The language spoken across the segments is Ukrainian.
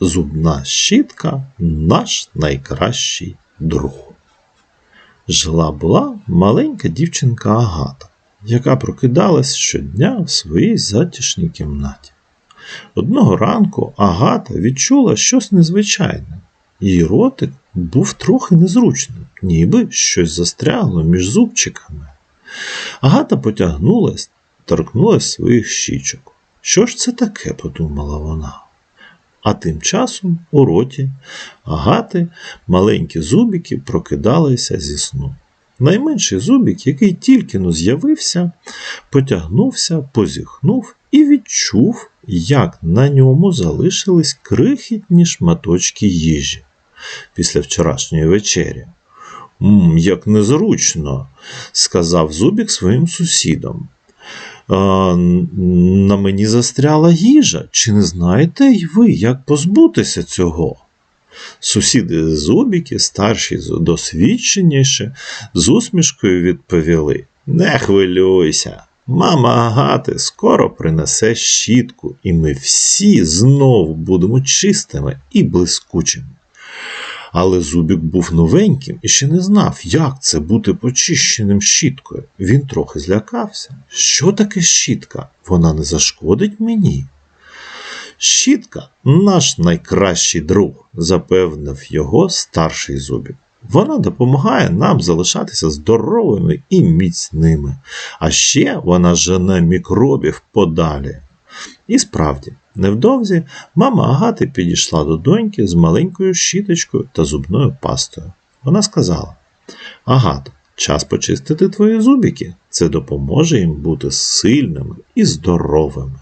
Зубна щітка наш найкращий друг. Жила була маленька дівчинка Агата, яка прокидалась щодня в своїй затишній кімнаті. Одного ранку Агата відчула щось незвичайне. Її ротик був трохи незручним, ніби щось застрягло між зубчиками. Агата потягнулась, торкнулась своїх щічок. Що ж це таке? подумала вона. А тим часом у роті Агати маленькі зубики прокидалися зі сну. Найменший зубик, який тільки но з'явився, потягнувся, позіхнув і відчув, як на ньому залишились крихітні шматочки їжі після вчорашньої вечері. «М, як незручно, сказав зубик своїм сусідам. «А, н- на мені застряла їжа. Чи не знаєте й ви, як позбутися цього? Сусіди зубіки, старші досвідченіші, з усмішкою відповіли: Не хвилюйся, мама Агати скоро принесе щітку, і ми всі знову будемо чистими і блискучими. Але зубік був новеньким і ще не знав, як це бути почищеним щіткою. Він трохи злякався. Що таке щітка? Вона не зашкодить мені. Щітка наш найкращий друг, запевнив його старший зубік. Вона допомагає нам залишатися здоровими і міцними, а ще вона жене мікробів подалі. І справді, невдовзі мама Агати підійшла до доньки з маленькою щіточкою та зубною пастою. Вона сказала: Агато, час почистити твої зубики. Це допоможе їм бути сильними і здоровими.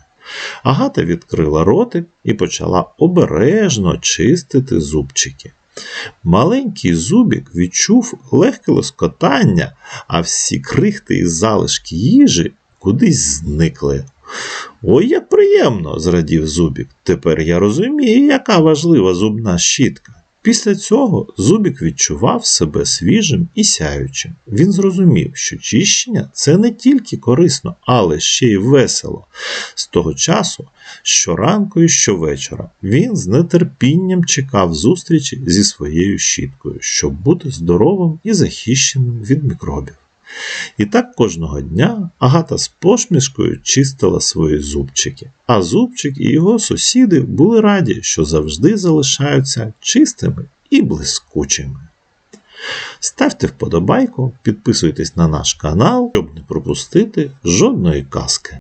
Агата відкрила ротик і почала обережно чистити зубчики. Маленький зубик відчув легке лоскотання, а всі крихти і залишки їжі кудись зникли. Ой, як приємно, зрадів Зубік. Тепер я розумію, яка важлива зубна щітка. Після цього Зубік відчував себе свіжим і сяючим. Він зрозумів, що чищення це не тільки корисно, але ще й весело. З того часу, щоранку і щовечора, він з нетерпінням чекав зустрічі зі своєю щіткою, щоб бути здоровим і захищеним від мікробів. І так кожного дня Агата з посмішкою чистила свої зубчики, а зубчик і його сусіди були раді, що завжди залишаються чистими і блискучими. Ставте вподобайку, підписуйтесь на наш канал, щоб не пропустити жодної казки.